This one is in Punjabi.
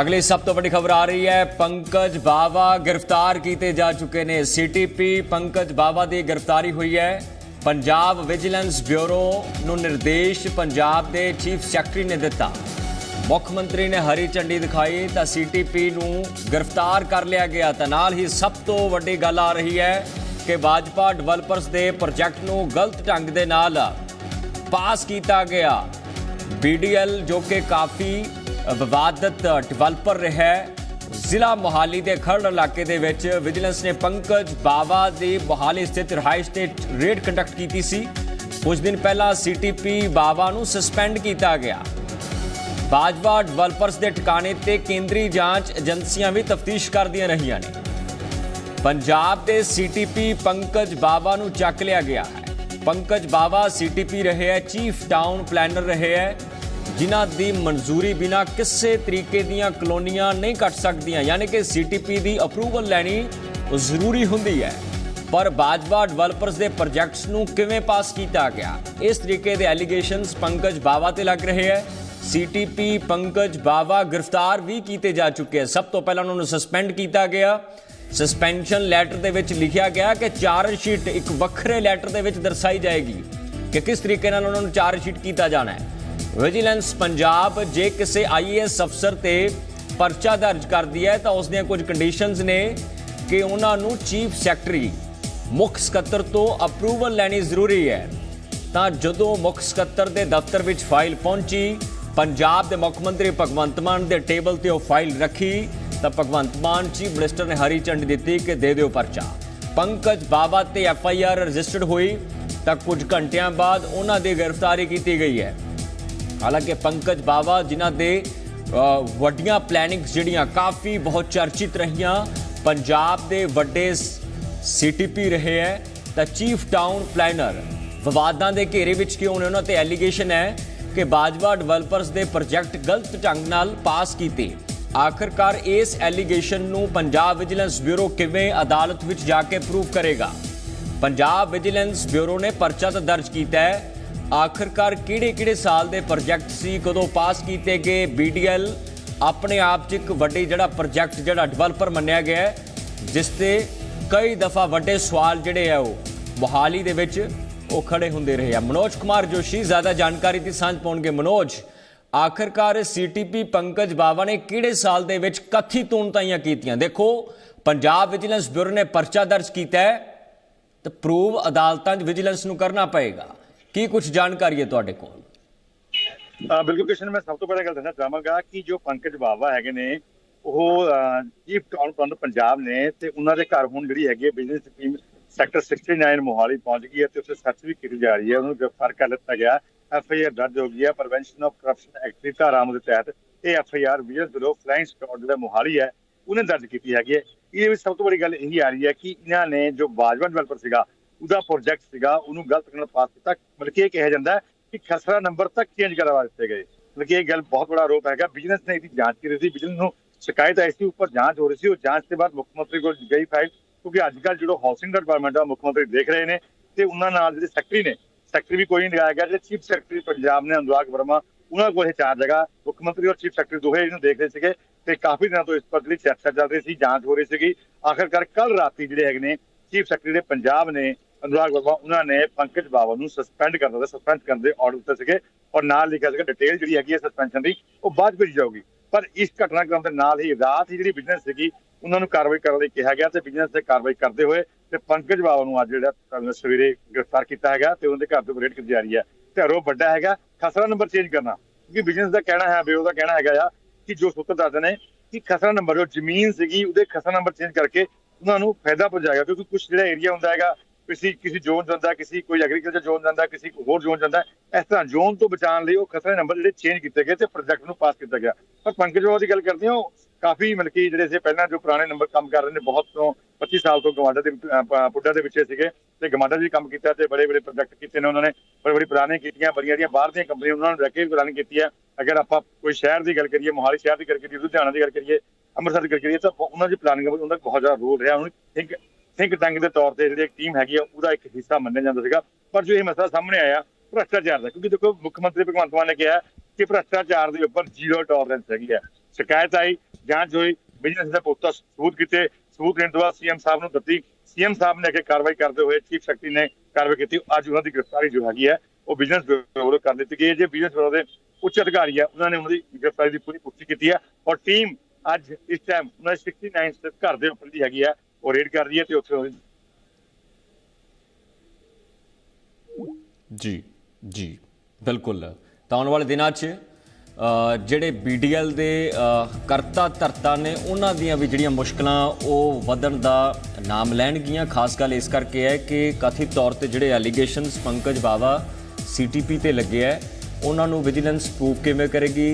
ਅਗਲੀ ਸਭ ਤੋਂ ਵੱਡੀ ਖਬਰ ਆ ਰਹੀ ਹੈ, ਪੰਕਜ ਬਾਵਾ ਗ੍ਰਿਫਤਾਰ ਕੀਤੇ ਜਾ ਚੁੱਕੇ ਨੇ ਸੀਟੀਪੀ ਪੰਕਜ ਬਾਵਾ ਦੀ ਗ੍ਰਿਫਤਾਰੀ ਹੋਈ ਹੈ। ਪੰਜਾਬ ਵਿਜੀਲੈਂਸ ਬਿਊਰੋ ਨੂੰ ਨਿਰਦੇਸ਼ ਪੰਜਾਬ ਦੇ ਚੀਫ ਸੈਕਟਰੀ ਨੇ ਦਿੱਤਾ। ਮੁੱਖ ਮੰਤਰੀ ਨੇ ਹਰੀ ਝੰਡੀ ਦਿਖਾਈ ਤਾਂ ਸੀਟੀਪੀ ਨੂੰ ਗ੍ਰਿਫਤਾਰ ਕਰ ਲਿਆ ਗਿਆ। ਤਾਂ ਨਾਲ ਹੀ ਸਭ ਤੋਂ ਵੱਡੀ ਗੱਲ ਆ ਰਹੀ ਹੈ ਕਿ ਭਾਜਪਾ ਡਿਵੈਲਪਰਸ ਦੇ ਪ੍ਰੋਜੈਕਟ ਨੂੰ ਗਲਤ ਢੰਗ ਦੇ ਨਾਲ ਪਾਸ ਕੀਤਾ ਗਿਆ। ਬੀਡੀਐਲ ਜੋ ਕਿ ਕਾਫੀ ਵਿਵਾਦਤ ਡਿਵੈਲਪਰ ਰਿਹਾ ਜ਼ਿਲ੍ਹਾ ਮੋਹਾਲੀ ਦੇ ਖਰੜ ਇਲਾਕੇ ਦੇ ਵਿੱਚ ਵਿਜੀਲੈਂਸ ਨੇ ਪੰਕਜ ਬਾਵਾ ਦੀ ਮੋਹਾਲੀ ਸਥਿਤ ਰਿਹਾਇਸ਼ ਤੇ ਰੇਡ ਕੰਡਕਟ ਕੀਤੀ ਸੀ। ਕੁਝ ਦਿਨ ਪਹਿਲਾਂ ਸੀਟੀਪੀ ਬਾਵਾ ਨੂੰ ਸਸਪੈਂਡ ਕੀਤਾ ਗਿਆ। ਬਾਜਵਾ ਡਿਵੈਲਪਰਸ ਦੇ ਟਿਕਾਣੇ ਤੇ ਕੇਂਦਰੀ ਜਾਂਚ ਏਜੰਸੀਆਂ ਵੀ ਤਫਤੀਸ਼ ਕਰਦੀਆਂ ਰਹੀਆਂ ਨੇ। ਪੰਜਾਬ ਦੇ ਸੀਟੀਪੀ ਪੰਕਜ ਬਾਵਾ ਨੂੰ ਚੱਕ ਲਿਆ ਗਿਆ ਹੈ। ਪੰਕਜ ਬਾਵਾ ਸੀਟੀਪੀ ਰਹੇ ਹੈ, ਚੀਫ ਟਾਊਨ ਪਲੈਨਰ ਰਹੇ ਹੈ। ਜਿਨ੍ਹਾਂ ਦੀ ਮਨਜ਼ੂਰੀ ਬਿਨਾ ਕਿਸੇ ਤਰੀਕੇ ਦੀਆਂ ਕਲੋਨੀਆਂ ਨਹੀਂ ਕੱਟ ਸਕਦੀਆਂ, ਯਾਨੀ ਕਿ ਸੀਟੀਪੀ ਦੀ ਅਪਰੂਵਲ ਲੈਣੀ ਜ਼ਰੂਰੀ ਹੁੰਦੀ ਹੈ। ਪਰ ਬਾਜਵਾ ਡਿਵੈਲਪਰਸ ਦੇ ਪ੍ਰੋਜੈਕਟਸ ਨੂੰ ਕਿਵੇਂ ਪਾਸ ਕੀਤਾ ਗਿਆ? ਇਸ ਤਰੀਕੇ ਦੇ ਐਲੀਗੇਸ਼ਨਸ ਪੰਕਜ ਬਾਵਾ ਤੇ ਲੱਗ ਰਹੇ ਹੈ। ਸੀਟੀਪੀ ਪੰਕਜ ਬਾਵਾ ਗ੍ਰਿਫਤਾਰ ਵੀ ਕੀਤੇ ਜਾ ਚੁੱਕੇ ਹੈ। ਸਭ ਤੋਂ ਪਹਿਲਾਂ ਉਹਨਾਂ ਨੂੰ ਸਸਪੈਂਡ ਕੀਤਾ ਗਿਆ। ਸਸਪੈਂਸ਼ਨ ਲੈਟਰ ਦੇ ਵਿੱਚ ਲਿਖਿਆ ਗਿਆ ਕਿ ਚਾਰਜ ਸ਼ੀਟ ਇੱਕ ਵੱਖਰੇ ਲੈਟਰ ਦੇ ਵਿੱਚ ਦਰਸਾਈ ਜਾਏਗੀ ਕਿ ਕਿਸ ਤਰੀਕੇ ਨਾਲ ਉਹਨਾਂ ਨੂੰ ਚਾਰਜ ਸ਼ੀਟ ਕੀਤਾ ਜਾਣਾ ਹੈ। ਵਿਜੀਲੈਂਸ ਪੰਜਾਬ, ਜੇ ਕਿਸੇ ਆਈਏਐਸ ਅਫਸਰ ਤੇ ਪਰਚਾ ਦਰਜ ਕਰਦੀ ਹੈ, ਤਾਂ ਉਸ ਦੀਆਂ ਕੁਝ ਕੰਡੀਸ਼ਨਸ ਨੇ ਕਿ ਉਹਨਾਂ ਨੂੰ ਚੀਫ ਸੈਕਟਰੀ ਮੁੱਖ ਸਕੱਤਰ ਤੋਂ ਅਪਰੂਵਲ ਲੈਣੀ ਜ਼ਰੂਰੀ ਹੈ। ਤਾਂ ਜਦੋਂ ਮੁੱਖ ਸਕੱਤਰ ਦੇ ਦਫ਼ਤਰ ਵਿੱਚ ਫਾਈਲ ਪਹੁੰਚੀ, ਪੰਜਾਬ ਦੇ ਮੁੱਖ ਮੰਤਰੀ ਭਗਵੰਤ ਮਾਨ ਦੇ ਟੇਬਲ ਤੇ ਉਹ ਫਾਈਲ ਰੱਖੀ, ਤਾਂ ਭਗਵੰਤ ਮਾਨ ਚੀਫ ਮਿਨਿਸਟਰ ਨੇ ਹਰੀ ਝੰਡੀ ਦਿੱਤੀ ਕਿ ਦੇ ਦਿਓ ਪਰਚਾ। ਪੰਕਜ ਬਾਵਾ ਤੇ ਐਫ ਆਈ ਆਰ ਰਜਿਸਟਰਡ ਹੋਈ, ਤਾਂ ਕੁਝ ਘੰਟਿਆਂ ਬਾਅਦ ਉਹਨਾਂ ਦੀ ਗ੍ਰਿਫਤਾਰੀ ਕੀਤੀ ਗਈ ਹੈ। ਹਾਲਾਂਕਿ ਪੰਕਜ ਬਾਵਾ ਜਿਨ੍ਹਾਂ ਦੇ ਵੱਡੀਆਂ ਪਲੈਨਿੰਗਸ ਜਿਹੜੀਆਂ ਕਾਫੀ ਬਹੁਤ ਚਰਚਿਤ ਰਹੀਆਂ, ਪੰਜਾਬ ਦੇ ਵੱਡੇ ਸੀਟੀਪੀ ਰਹੇ ਹੈ, ਤਾਂ ਚੀਫ ਟਾਊਨ ਪਲੈਨਰ ਵਿਵਾਦਾਂ ਦੇ ਘੇਰੇ ਵਿੱਚ ਕਿਉਂ ਨੇ? ਉਹਨਾਂ ਤੇ ਐਲੀਗੇਸ਼ਨ ਹੈ ਕਿ ਬਾਜਵਾ ਡਿਵੈਲਪਰਸ ਦੇ ਪ੍ਰੋਜੈਕਟ ਗਲਤ ਢੰਗ ਨਾਲ ਪਾਸ ਕੀਤੇ। ਆਖਰਕਾਰ ਇਸ ਐਲੀਗੇਸ਼ਨ ਨੂੰ ਪੰਜਾਬ ਵਿਜੀਲੈਂਸ ਬਿਊਰੋ ਕਿਵੇਂ ਅਦਾਲਤ ਵਿੱਚ ਜਾ ਕੇ ਪ੍ਰੂਫ ਕਰੇਗਾ? ਪੰਜਾਬ ਵਿਜੀਲੈਂਸ ਬਿਊਰੋ ਨੇ ਪਰਚਾ ਤਾਂ ਦਰਜ ਕੀਤਾ ਹੈ ਆਖਰਕਾਰ ਕਿਹੜੇ-ਕਿਹੜੇ ਸਾਲ ਦੇ ਪ੍ਰੋਜੈਕਟ ਸੀ, ਕਦੋਂ ਪਾਸ ਕੀਤੇ ਗਏ ਬੀਡੀਐਲ ਆਪਣੇ ਆਪ 'ਚ ਇੱਕ ਵੱਡੇ ਜਿਹੜਾ ਪ੍ਰੋਜੈਕਟ, ਜਿਹੜਾ ਡਿਵੈਲਪਰ ਮੰਨਿਆ ਗਿਆ ਜਿਸ ਤੇ ਕਈ ਦਫਾ ਵੱਡੇ ਸਵਾਲ ਜਿਹੜੇ ਆ ਉਹ ਮੋਹਾਲੀ ਦੇ ਵਿੱਚ ਉਹ ਖੜੇ ਹੁੰਦੇ ਰਹੇ ਆ। ਮਨੋਜ ਕੁਮਾਰ ਜੋਸ਼ੀ, ਜ਼ਿਆਦਾ ਜਾਣਕਾਰੀ ਦੀ ਸਾਂਝ ਪਾਉਣਗੇ ਮਨੋਜ। ਆਖਰਕਾਰ ਸੀਟੀਪੀ ਪੰਕਜ ਬਾਵਾ ਨੇ ਕਿਹੜੇ ਸਾਲ ਦੇ ਵਿੱਚ ਕਥੀ ਤੂਣਤਾਈਆਂ ਕੀਤੀਆਂ? ਦੇਖੋ, ਪੰਜਾਬ ਵਿਜੀਲੈਂਸ ਬਿਊਰੋ ਨੇ ਪਰਚਾ ਦਰਜ ਕੀਤਾ ਹੈ, ਤੇ ਪ੍ਰੂਵ ਅਦਾਲਤਾਂ 'ਚ ਵਿਜੀਲੈਂਸ ਨੂੰ ਕਰਨਾ ਪਏਗਾ। ਕੀ ਕੁਝ ਜਾਣਕਾਰੀ ਹੈ ਤੁਹਾਡੇ ਕੋਲ? ਬਿਲਕੁਲ ਕਿਸ਼ਨ ਮੈਂ ਸਭ ਤੋਂ ਪਹਿਲਾਂ ਗੱਲ ਦੱਸਣਾ ਚਾਹਾਂਗਾ ਕਿ ਜੋ ਪੰਕਜ ਬਾਵਾ ਹੈਗੇ ਨੇ, ਉਹ ਚੀਫ ਟਾਊਨ ਪੰਜਾਬ ਨੇ ਤੇ ਉਹਨਾਂ ਦੇ ਘਰ ਹੁਣ ਜਿਹੜੀ ਹੈਗੀ ਬਿਜ਼ਨਸ ਟੀਮ ਸੈਕਟਰ 69 ਮੋਹਾਲੀ ਪਹੁੰਚ ਗਈ ਹੈ ਤੇ ਉੱਥੇ ਸਰਚ ਵੀ ਕੀਤੀ ਜਾ ਰਹੀ ਹੈ, ਉਹਨੂੰ ਗ੍ਰਿਫਤਾਰ ਕਰ ਲਿੱਤਾ ਗਿਆ। ਐਫ ਆਈ ਆਰ ਦਰਜ ਹੋ ਗਈ ਹੈ ਪ੍ਰੀਵੈਂਸ਼ਨ ਆਫ ਕਰਪਸ਼ਨ ਐਕਟ ਦੀ ਧਾਰਾਵਾਂ ਦੇ ਤਹਿਤ ਇਹ ਐਫ ਆਈ ਆਰ ਵਿਜਨ ਬਿਊਰੋ ਫਲਾਈਂਗ ਸਕਾਡ ਜਿਹੜਾ ਮੋਹਾਲੀ ਹੈ, ਉਹਨੇ ਦਰਜ ਕੀਤੀ ਹੈਗੀ ਹੈ। ਇਹਦੇ ਵਿੱਚ ਸਭ ਤੋਂ ਵੱਡੀ ਗੱਲ ਇਹੀ ਆ ਰਹੀ ਹੈ ਕਿ ਇਹਨਾਂ ਨੇ ਜੋ ਬਾਜਵਾ ਡਿਵੈਲਪਰ ਸੀਗਾ ਉਹਦਾ ਪ੍ਰੋਜੈਕਟ ਸੀਗਾ, ਉਹਨੂੰ ਗਲਤ ਨਾਲ ਪਾਸ ਕੀਤਾ ਮਤਲਬ ਕਿ ਇਹ ਕਿਹਾ ਜਾਂਦਾ ਕਿ ਖਸਰਾ ਨੰਬਰ ਤੱਕ ਚੇਂਜ ਕਰਵਾ ਦਿੱਤੇ ਗਏ। ਮਤਲਬ ਕਿ ਇਹ ਗੱਲ ਬਹੁਤ ਬੜਾ ਆਰੋਪ ਹੈਗਾ। ਬਿਜ਼ਨਸ ਨੇ ਇਹਦੀ ਜਾਂਚ ਕੀਤੀ ਸੀ। ਬਿਜ਼ਨਸ ਨੂੰ ਸ਼ਿਕਾਇਤ ਆਈ ਸੀ, ਉੱਪਰ ਜਾਂਚ ਹੋ ਰਹੀ ਸੀ। ਉਹ ਜਾਂਚ ਦੇ ਬਾਅਦ ਮੁੱਖ ਮੰਤਰੀ ਕੋਲ ਗਈ ਫਾਈਲ ਕਿਉਂਕਿ ਅੱਜ ਕੱਲ੍ਹ ਜਿਹੜਾ ਹਾਊਸਿੰਗ ਡਿਪਾਰਟਮੈਂਟ ਆ ਮੁੱਖ ਮੰਤਰੀ ਦੇਖ ਰਹੇ ਨੇ ਤੇ ਉਹਨਾਂ ਨਾਲ ਜਿਹੜੇ ਸੈਕਟਰੀ ਨੇ ਸੈਕਟਰੀ ਵੀ ਕੋਈ ਨਹੀਂ ਲਗਾਇਆ ਗਿਆ ਜਿਹੜੇ ਚੀਫ ਸੈਕਟਰੀ ਪੰਜਾਬ ਨੇ, ਅਨੁਰਾਗ ਵਰਮਾ, ਉਹਨਾਂ ਕੋਲ ਇਹ ਚਾਰ ਜਗ੍ਹਾ ਮੁੱਖ ਮੰਤਰੀ ਔਰ ਚੀਫ ਸੈਕਟਰੀ ਦੋਹੇ ਇਹਨੂੰ ਦੇਖ ਰਹੇ ਸੀਗੇ ਤੇ ਕਾਫੀ ਦਿਨਾਂ ਤੋਂ ਇਸ ਪਰ ਜਿਹੜੀ ਚਰਚਾ ਚੱਲ ਰਹੀ ਸੀ, ਜਾਂਚ ਹੋ ਰਹੀ ਸੀਗੀ। ਆਖਰਕਾਰ ਕੱਲ ਰਾਤੀ ਜਿਹੜੇ ਹੈਗੇ ਨੇ ਚੀਫ ਸੈਕਟਰੀ ਦੇ ਪੰਜਾਬ ਨੇ ਅਨੁਰਾਗ ਵਰਮਾ, ਉਹਨਾਂ ਨੇ ਪੰਕਜ ਬਾਵਾ ਨੂੰ ਸਸਪੈਂਡ ਕਰਨ ਦਿੱਤਾ ਸਸਪੈਂਡ ਕਰਨ ਦੇ ਆਰਡਰ ਦਿੱਤੇ ਸੀਗੇ ਔਰ ਨਾਲ ਲਿਖਿਆ ਸੀਗਾ ਡਿਟੇਲ ਜਿਹੜੀ ਹੈਗੀ ਹੈ ਸਸਪੈਂਸ਼ਨ ਦੀ, ਉਹ ਬਾਅਦ ਵਿੱਚ ਜਾਊਗੀ। ਪਰ ਇਸ ਘਟਨਾਕ੍ਰਮ ਦੇ ਨਾਲ ਹੀ ਰਾਤ ਹੀ ਜਿਹੜੀ ਬਿਜ਼ਨਸ ਸੀਗੀ, ਉਹਨਾਂ ਨੂੰ ਕਾਰਵਾਈ ਕਰਨ ਲਈ ਕਿਹਾ ਗਿਆ ਤੇ ਬਿਜ਼ਨਸ ਤੇ ਕਾਰਵਾਈ ਕਰਦੇ ਹੋਏ ਤੇ ਪੰਕਜ ਬਾਵਾ ਨੂੰ ਅੱਜ ਜਿਹੜਾ ਸਵੇਰੇ ਗ੍ਰਿਫਤਾਰ ਕੀਤਾ ਹੈਗਾ ਤੇ ਉਹਦੇ ਘਰ ਤੋਂ ਰੇਡ ਕੀਤੀ ਜਾ ਰਹੀ ਹੈ। ਤੇ ਆਰੋਪ ਵੱਡਾ ਹੈਗਾ, ਖਸਰਾ ਨੰਬਰ ਚੇਂਜ ਕਰਨਾ, ਕਿਉਂਕਿ ਬਿਜ਼ਨਸ ਦਾ ਕਹਿਣਾ ਹੈ ਬੇ ਉਹਦਾ ਕਹਿਣਾ ਹੈਗਾ ਆ ਕਿ ਜੋ ਸੂਤਰ ਦੱਸਦੇ ਨੇ ਕਿ ਖਸਰਾ ਨੰਬਰ, ਜੋ ਜ਼ਮੀਨ ਸੀਗੀ, ਉਹਦੇ ਖਸਰਾ ਨੰਬਰ ਚੇਂਜ ਕਰਕੇ ਉਹਨਾਂ ਨੂੰ ਫਾਇਦਾ ਪਹੁੰਚਾਏਗਾ ਕਿਉਂਕਿ ਕੁਝ ਜਿਹੜਾ ਏਰੀਆ ਹੁੰਦਾ ਹੈਗਾ ਕਿਸੇ ਕਿਸੇ ਜ਼ੋਨ ਜਾਂਦਾ ਕਿਸੇ ਕੋਈ ਐਗਰੀਕਲਚਰ ਜ਼ੋਨ ਜਾਂਦਾ ਕਿਸੇ ਹੋਰ ਜ਼ੋਨ ਜਾਂਦਾ ਇਸ ਤਰ੍ਹਾਂ ਜ਼ੋਨ ਤੋਂ ਬਚਾਉਣ ਲਈ ਉਹ ਖਸਰੇ ਨੰਬਰ ਜਿਹੜੇ ਚੇਂਜ ਕੀਤੇ ਗਏ ਤੇ ਪ੍ਰੋਜੈਕਟ ਨੂੰ ਪਾਸ ਕੀਤਾ ਗਿਆ। ਪਰ ਪੰਕਜ ਬਾਬਾ ਦੀ ਗੱਲ ਕਰਦੇ ਹਾਂ ਉਹ ਕਾਫੀ ਮਤਲਬ ਕਿ ਜਿਹੜੇ ਸੀ ਪਹਿਲਾਂ ਜੋ ਪੁਰਾਣੇ ਨੰਬਰ ਕੰਮ ਕਰ ਰਹੇ ਨੇ ਬਹੁਤ ਤੋਂ 25 ਸਾਲ ਤੋਂ ਗਵਾਂਡਾ ਦੇ ਅਹ, ਪੁੱਡਾ ਦੇ ਪਿੱਛੇ ਸੀਗੇ ਤੇ ਗਵਾਂਡਾ ਵੀ ਕੰਮ ਕੀਤਾ ਤੇ ਬੜੇ ਬੜੇ ਪ੍ਰੋਜੈਕਟ ਕੀਤੇ ਨੇ ਉਹਨਾਂ ਨੇ ਬੜੇ ਬੜੇ ਪੁਰਾਣੇ ਕੀਤੀਆਂ ਬੜੀਆਂ ਜਿਹੜੀਆਂ ਬਾਹਰ ਦੀਆਂ ਕੰਪਨੀਆਂ ਉਹਨਾਂ ਨੂੰ ਰੱਖ ਕੇ ਪੁਰਾਣੀ ਕੀਤੀ ਹੈ ਅਗਰ ਆਪਾਂ ਕੋਈ ਸ਼ਹਿਰ ਦੀ ਗੱਲ ਕਰੀਏ ਮੋਹਾਲੀ ਸ਼ਹਿਰ ਦੀ ਗੱਲ ਕਰੀਏ ਲੁਧਿਆਣਾ ਦੀ ਗੱਲ ਕਰੀਏ ਅੰਮ੍ਰਿਤਸਰ ਦੀ ਗੱਲ ਕਰੀਏ ਤਾਂ ਉਹਨਾਂ ਦੀ ਪਲਾਨਿੰਗ ਉਹਨਾਂ ਦਾ ਬਹੁਤ ਜ਼ਿਆਦਾ ਰੋਲ ਰਿਹਾ। ਹੁਣ ਥਿੰਕ ਥਿੰਕ ਟੈਂਕ ਦੇ ਤੌਰ ਤੇ ਜਿਹੜੀ ਇੱਕ ਟੀਮ ਹੈਗੀ ਆ, ਉਹਦਾ ਇੱਕ ਹਿੱਸਾ ਮੰਨਿਆ ਜਾਂਦਾ ਸੀਗਾ। ਪਰ ਜੋ ਇਹ ਮਸਲਾ ਸਾਹਮਣੇ ਆਇਆ, ਭ੍ਰਸ਼ਟਾਚਾਰ ਦਾ, ਕਿਉਂਕਿ ਦੇਖੋ, ਮੁੱਖ ਮੰਤਰੀ ਭਗਵੰਤ ਮਾਨ ਨੇ ਕਿਹਾ ਕਿ ਭ੍ਰਸ਼ਟਾਚਾਰ ਦੇ ਉੱਪਰ ਜ਼ੀਰੋ ਟੋਲਰੈਂਸ ਹੈਗੀ ਹੈ ਸ਼ਿਕਾਇਤ ਆਈ, ਜਾਂਚ ਹੋਈ ਬਿਜ਼ਨਸ ਦਾ ਪੁਖਤਾ ਸਬੂਤ ਕੀਤੇ, ਸਬੂਤ ਦੇਣ ਤੋਂ ਬਾਅਦ ਸੀਐਮ ਸਾਹਿਬ ਨੂੰ ਦਿੱਤੀ। ਸੀਐਮ ਸਾਹਿਬ ਨੇ ਅੱਗੇ ਕਾਰਵਾਈ ਕਰਦੇ ਹੋਏ ਚੀਫ ਸੈਕਟਰੀ ਨੇ ਕਾਰਵਾਈ ਕੀਤੀ। ਅੱਜ ਉਹਨਾਂ ਦੀ ਗ੍ਰਿਫਤਾਰੀ ਜੋ ਹੈਗੀ ਹੈ ਉਹ ਬਿਜ਼ਨਸ ਬਿਊਰੋ ਕਰ ਦਿੱਤੀ ਗਈ ਹੈ। ਜੇ ਬਿਜ਼ਨਸ ਬਿਊਰੋ ਦੇ ਉੱਚ ਅਧਿਕਾਰੀ ਹੈ ਉਹਨਾਂ ਨੇ ਉਹਨਾਂ ਦੀ ਗ੍ਰਿਫਤਾਰੀ ਦੀ ਪੂਰੀ ਪੁਸ਼ਟੀ ਕੀਤੀ ਹੈ ਔਰ ਟੀਮ ਅੱਜ ਇਸ ਟਾਈਮ ਉਹਨਾਂ ਦੇ 69 ਸਥਿਤ ਘਰ ਦੇ ਉੱਪਰ ਦੀ ਹੈਗੀ ਹੈ ਉਹ ਰੇਡ ਕਰ ਰਹੀ ਹੈ ਤੇ ਉੱਥੇ ਜੀ ਜੀ ਬਿਲਕੁਲ। ਤਾਂ ਆਉਣ ਵਾਲੇ ਦਿਨਾਂ 'ਚ ਅ, ਜਿਹੜੇ ਬੀਡੀਐਲ ਦੇ ਕਰਤਾ ਧਰਤਾ ਨੇ ਉਹਨਾਂ ਦੀਆਂ ਵੀ ਜਿਹੜੀਆਂ ਮੁਸ਼ਕਲਾਂ ਉਹ ਵਧਣ ਦਾ ਨਾਮ ਲੈਣਗੀਆਂ। ਖਾਸ ਗੱਲ ਇਸ ਕਰਕੇ ਹੈ ਕਿ ਕਥਿਤ ਤੌਰ ਤੇ ਜਿਹੜੇ ਐਲੀਗੇਸ਼ਨਸ ਪੰਕਜ ਬਾਵਾ ਸੀਟੀਪੀ ਤੇ ਲੱਗੇ ਹੈ ਉਹਨਾਂ ਨੂੰ ਵਿਜੀਲੈਂਸ ਪ੍ਰੂਵ ਕਿਵੇਂ ਕਰੇਗੀ?